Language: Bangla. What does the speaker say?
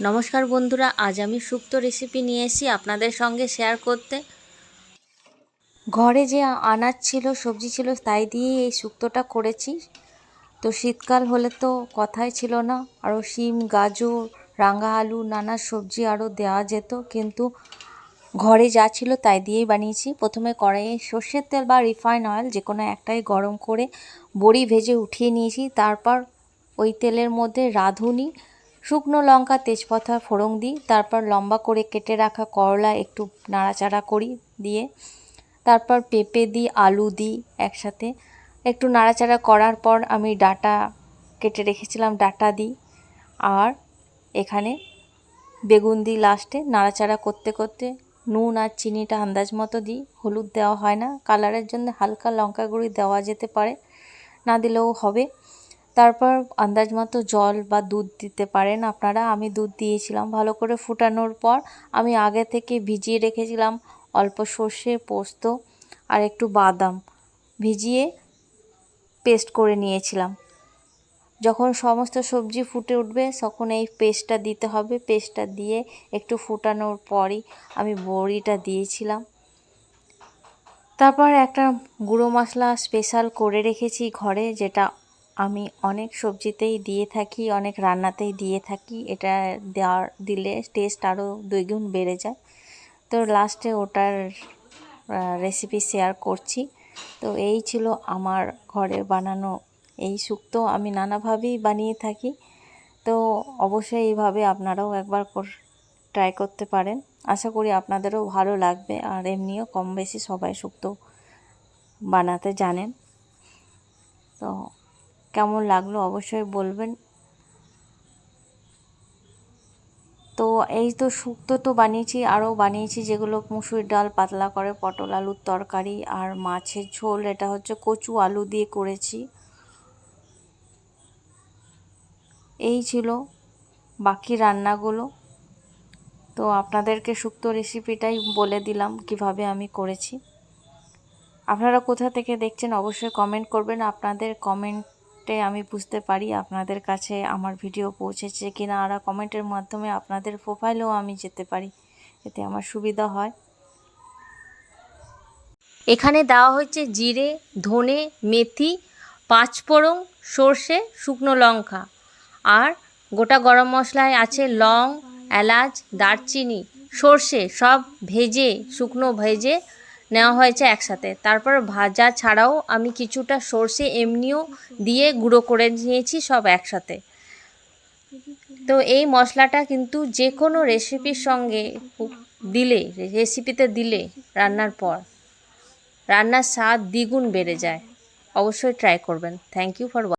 নমস্কার বন্ধুরা, আজ আমি সুক্ত রেসিপি নিয়ে এসেছি আপনাদের সঙ্গে শেয়ার করতে। ঘরে যে আনাজ ছিল, সবজি ছিল, তাই দিয়েই এই শুক্তোটা করেছি। তো শীতকাল হলে তো কথাই ছিল না আরও শিম, গাজর, রাঙা আলু, নানা সবজি আরও দেওয়া যেত। কিন্তু ঘরে যা ছিল তাই দিয়েই বানিয়েছি। প্রথমে কড়াইয়ে সর্ষের তেল বা রিফাইন অয়েল যে কোনো একটাই গরম করে বড়ি ভেজে উঠিয়ে নিয়েছি। তারপর ওই তেলের মধ্যে রাঁধুনি শুকনো লঙ্কা, তেজপাতা, ফোড়ন দিই, তারপর লম্বা করে কেটে রাখা করলা একটু নাড়াচাড়া করি, দিয়ে তারপর পেঁপে দিই, আলু দিই একসাথে। একটু নাড়াচাড়া করার পর আমি ডাটা কেটে রেখেছিলাম, ডাটা দিই। আর এখানে বেগুন দিই লাস্টে, নাড়াচাড়া করতে করতে নুন আর চিনিটা আন্দাজ মতো দিই, হলুদ দেওয়া হয় না, কালারের জন্য হালকা লঙ্কা গুঁড়ি দেওয়া যেতে পারে, না দিলেও হবে। তারপর আন্দাজ মতো জল বা দুধ দিতে পারেন আপনারা। আমি দুধ দিয়েছিলাম ভালো করে ফুটানোর পর আমি আগে থেকে ভিজিয়ে রেখেছিলাম অল্প সর্ষে, পোস্ত আর একটু বাদাম ভিজিয়ে পেস্ট করে নিয়েছিলাম। যখন সমস্ত সবজি ফুটে উঠবে তখন এই পেস্টটা দিতে হবে। পেস্টটা দিয়ে একটু ফুটানোর পরই আমি বড়িটা দিয়েছিলাম। তারপর একটা গুঁড়ো মশলা স্পেশাল করে রেখেছি ঘরে যেটা আমি অনেক সবজিতেই দিয়ে থাকি, অনেক রান্নাতেই দিয়ে থাকি। এটা দেওয়ার, দিলে টেস্ট আরও দুই গুণ বেড়ে যায়। তো লাস্টে ওটার রেসিপি শেয়ার করছি। তো এই ছিল আমার ঘরে বানানো এই শুক্তো। আমি নানাভাবেই বানিয়ে থাকি। তো অবশ্যই এইভাবে আপনারাও একবার ট্রাই করতে পারেন। আশা করি আপনাদেরও ভালো লাগবে। আর এমনিও কম বেশি সবাই শুক্তো বানাতে জানেন। তো কেমন লাগল অবশ্যই বলবেন। তো এই তো শুক্তো তো বানিয়েছি, আরও বানিয়েছি যেগুলো মুসুর ডাল, পাতলা করে পটল আলুর তরকারি আর মাছের ঝোল, এটা হচ্ছে কচু আলু দিয়ে করেছি। এই ছিল বাকি রান্নাগুলো। তো আপনাদেরকে শুক্তো রেসিপিটাই বলে দিলাম কীভাবে আমি করেছি। আপনারা কোথা থেকে দেখছেন অবশ্যই কমেন্ট করবেন। আপনাদের কমেন্টে আমি বুঝতে পারি আপনাদের কাছে আমার ভিডিও পৌঁছেছে কিনা, আর কমেন্টের মাধ্যমে আপনাদের প্রোফাইলেও আমি যেতে পারি। এতে আমার সুবিধা হয়। এখানে দেওয়া হচ্ছে জিরে, ধনে, মেথি, পাঁচফোড়ন, সর্ষে, শুকনো লঙ্কা। আর গোটা গরম মশলায় আছে লং, এলাচ, দারচিনি, সর্ষে সব ভেজে, শুকনো ভেজে নেওয়া হয়েছে একসাথে। তারপর ভাজা ছাড়াও আমি কিছুটা সর্ষে এমনিও দিয়ে গুঁড়ো করে নিয়েছি সব একসাথে। তো এই মশলাটা কিন্তু যে কোনো রেসিপির সঙ্গে দিলে, রেসিপিতে দিলে রান্নার পর রান্নার স্বাদ দ্বিগুণ বেড়ে যায়। অবশ্যই ট্রাই করবেন। Thank you for